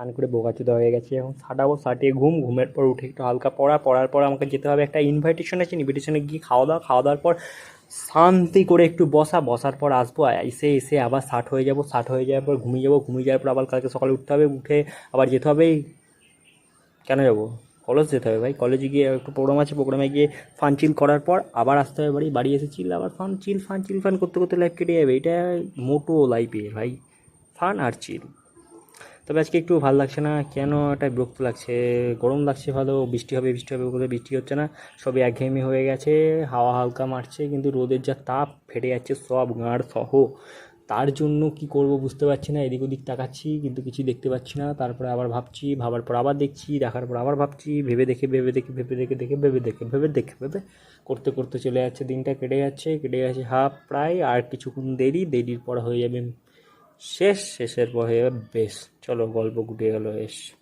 স্নান করে বোকাচোদা হয়ে গেছে এখন সাটাবো সাটিয়ে ঘুম, ঘুমের পর উঠে একটু হালকা পড়া, পড়ার পর আমাকে যেতে হবে একটা ইনভাইটেশন আছে ইনভিটেশনে গিয়ে খাওয়া দাওয়া, খাওয়া দাওয়ার পর শান্তি করে একটু বসা, বসার পর আসব, এসে এসে আবার ষাট হয়ে যাব ষাট হয়ে যাওয়ার পর ঘুমিয়ে যাব, ঘুমিয়ে যাওয়ার পর আবার কালকে সকালে উঠতে হবে, উঠে আবার যেতে হবে কেন যাব? কলেজ যেতে হবে ভাই কলেজে গিয়ে একটু প্রোগ্রাম আছে প্রোগ্রামে গিয়ে ফান চিল করার পর আবার আসতে হবে বাড়ি বাড়ি এসে চিল আবার fun chill fun chill fun করতে করতে লাইফ কেটে যাবে, এটা মোটো লাইফে ভাই ফান আর চিল তবে আজকে একটু ভালো লাগছে না। কেন একটা বিরক্ত লাগছে? গরম লাগছে ভালো, বৃষ্টি হবে বৃষ্টি হবে কোথাও বৃষ্টি হচ্ছে না। সবই একঘেয়েমি হয়ে গেছে, হাওয়া হালকা মারছে, কিন্তু রোদের যা তাপ ফেটে যাচ্ছে সব গাঁড় সহ। তার জন্য কি করব বুঝতে পারছি না, এদিক ওদিক তাকাচ্ছি, কিন্তু কিছু দেখতে পাচ্ছি না। তারপরে আবার ভাবছি, ভাবার পর আবার দেখছি, দেখার পর আবার ভাবছি, ভেবে দেখে ভেবে দেখে ভেবে দেখে দেখে, ভেবে দেখে ভেবে দেখে, ভেবে করতে করতে চলে যাচ্ছে। দিনটা কেটে যাচ্ছে কেটে যাচ্ছে হাফ প্রায়, আর কিছুক্ষণ দেরি, দেরির পর হয়ে যাবে শেষ শেষের বহে বেশ চলো গল্প গুটিয়ে গেল এস।